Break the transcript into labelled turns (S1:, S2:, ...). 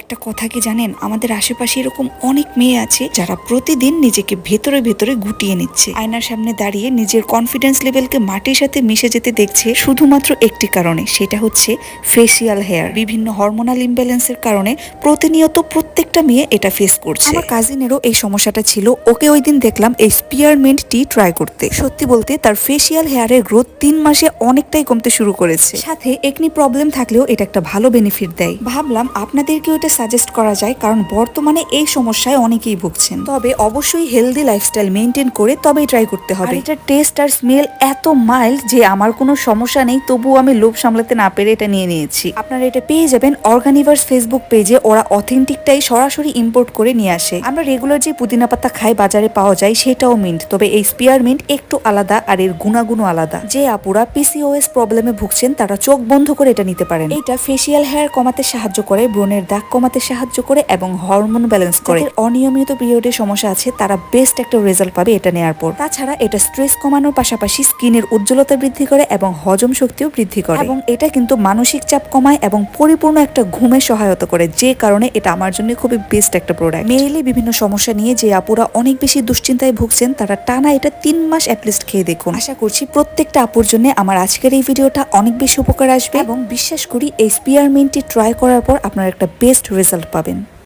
S1: একটা কথা কি জানেন? আমাদের আশেপাশে এরকম অনেক মেয়ে আছে যারা প্রতিদিন নিজেকে ভেতরে ভেতরে গুটিয়ে নিচ্ছে। আয়নার সামনে দাঁড়িয়ে নিজের কনফিডেন্স লেভেলকে মাটির সাথে মিশে যেতে দেখছে শুধুমাত্র একটি কারণে, সেটা হচ্ছে ফেসিয়াল হেয়ার বিভিন্ন হরমোনাল ইমব্যালেন্সের কারণে প্রতিনিয়ত প্রত্যেকটা মেয়ে এটা ফেস করছে। আমার কাজিনেরও এই সমস্যাটা ছিল। ওকে ওই দিন দেখলাম এই স্পিয়ারমেন্ট টি ট্রাই করতে। সত্যি বলতে তার ফেসিয়াল হেয়ারের গ্রোথ তিন মাসে অনেকটাই কমতে শুরু করেছে। সাথে একনি প্রবলেম থাকলেও এটা একটা ভালো বেনিফিট দেয়। ভাবলাম আপনাদেরকেও সাজেস্ট করা যায় কারণ বর্তমানে এই সমস্যায় অনেকেই ভুগছেন। তবে অবশ্যই হেলদি লাইফস্টাইল মেনটেন করে তবেই ট্রাই করতে হবে। এটা টেস্ট আর স্মেল এত মাইল্ড যে আমার কোনো সমস্যা নেই তবুও আমি লোভ সামলাতে না পেরে এটা নিয়ে নিয়েছি। আপনারা এটা পেয়ে যাবেন অর্গানিভার্স ফেসবুক পেজে ওরা অথেন্টিকটাই সরাসরি ইম্পোর্ট করে নিয়ে আসে। আমরা রেগুলার যে পুদিনা পাতা খাই বাজারে পাওয়া যায় সেটাও মিন্ট তবে এই স্পিয়ার মিন্ট একটু আলাদা আর এর গুণাগুণও আলাদা। যে আপুরা পিসিওএস প্রবলেমে ভুগছেন তারা চোখ বন্ধ করে এটা নিতে পারেন। এটা ফেসিয়াল হেয়ার কমাতে সাহায্য করে ব্রণের দাগ কমাতে সাহায্য করে এবং হরমোন ব্যালেন্স করে। অনিয়মিত পিরিয়ডের সমস্যা আছে তারা বেস্ট একটা রেজাল্ট পাবে এটা নেওয়ার পর। তাছাড়া এটা স্ট্রেস কমানোর পাশাপাশি স্কিনের উজ্জ্বলতা বৃদ্ধি করে এবং হজম শক্তিও বৃদ্ধি করে। এবং এটা কিন্তু মানসিক চাপ কমায় এবং পরিপূর্ণ একটা ঘুমে সহায়তা করে যে কারণে এটা আমার জন্য খুবই বেস্ট একটা প্রোডাক্ট মেয়েলে বিভিন্ন সমস্যা নিয়ে যে আপুরা অনেক বেশি দুশ্চিন্তায় ভুগছেন তারা টানা এটা তিন মাস অ্যাটলিস্ট খেয়ে দেখুন। আশা করছি প্রত্যেকটা আপুর জন্য আমার আজকের এই ভিডিওটা অনেক বেশি উপকার আসবে। এবং বিশ্বাস করি এই স্পিয়ারমেন্টটি ট্রাই করার পর আপনার একটা বেস্ট রেজাল্ট পাবেন